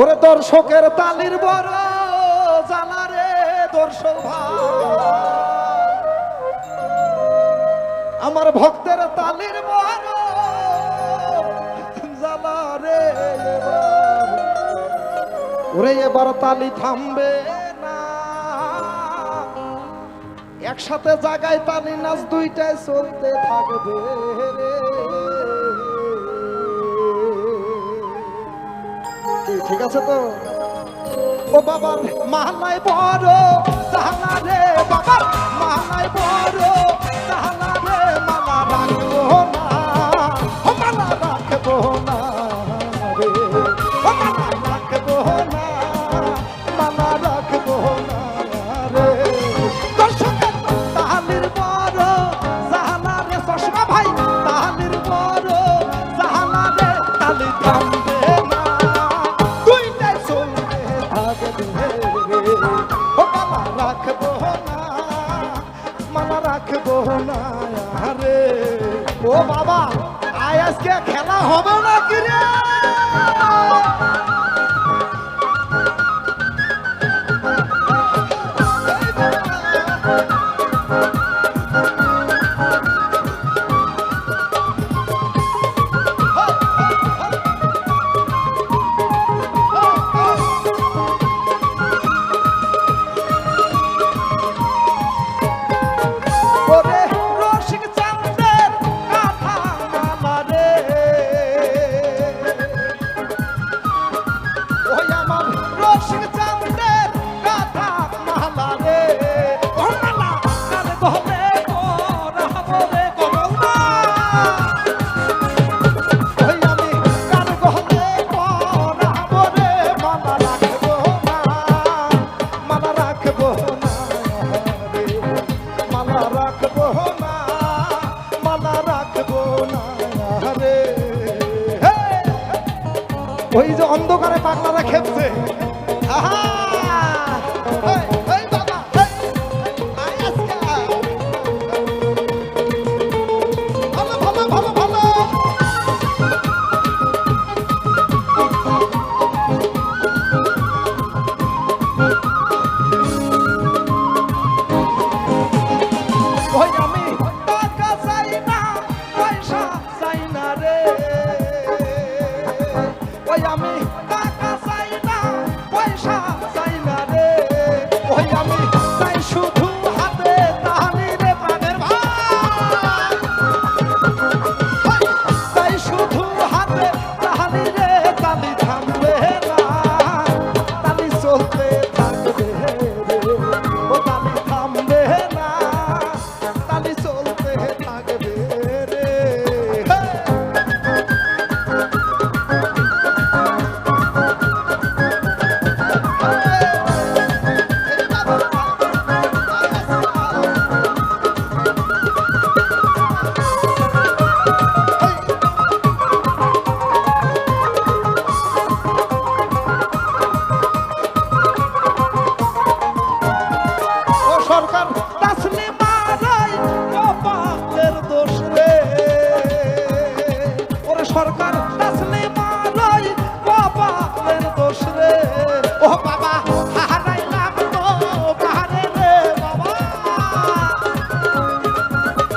ওরে দর্শকের তালির বড় জানারে দর্শক আমার ভক্তের তালির বড় জানারে ওরে এবার তালি থামবে না। একসাথে জাগায় তালি নাচ দুইটায় চলতে থাকবে রে। ঠিক আছে তো? ও বাবার মাহানায় বড় তাহানা রে বাবার বড় তাহানা রে মালা রাখব না মালা রাখব না। রাখব না মালা রাখব না আরে। ও বাবা আয় খেলা হবে না কিরে ওই যে অন্ধকারে পাগলারা খেপছে। আহা!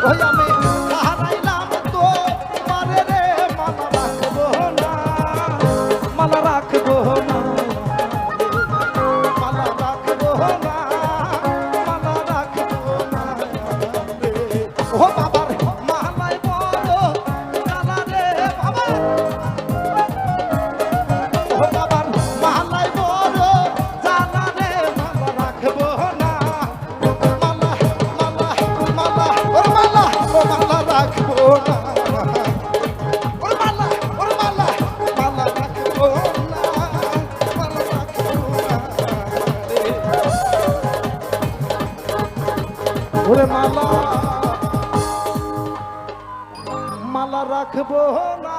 허야 রে মালা। মালা রাখব না।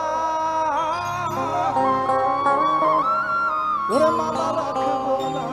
ওরে মালা রাখব না।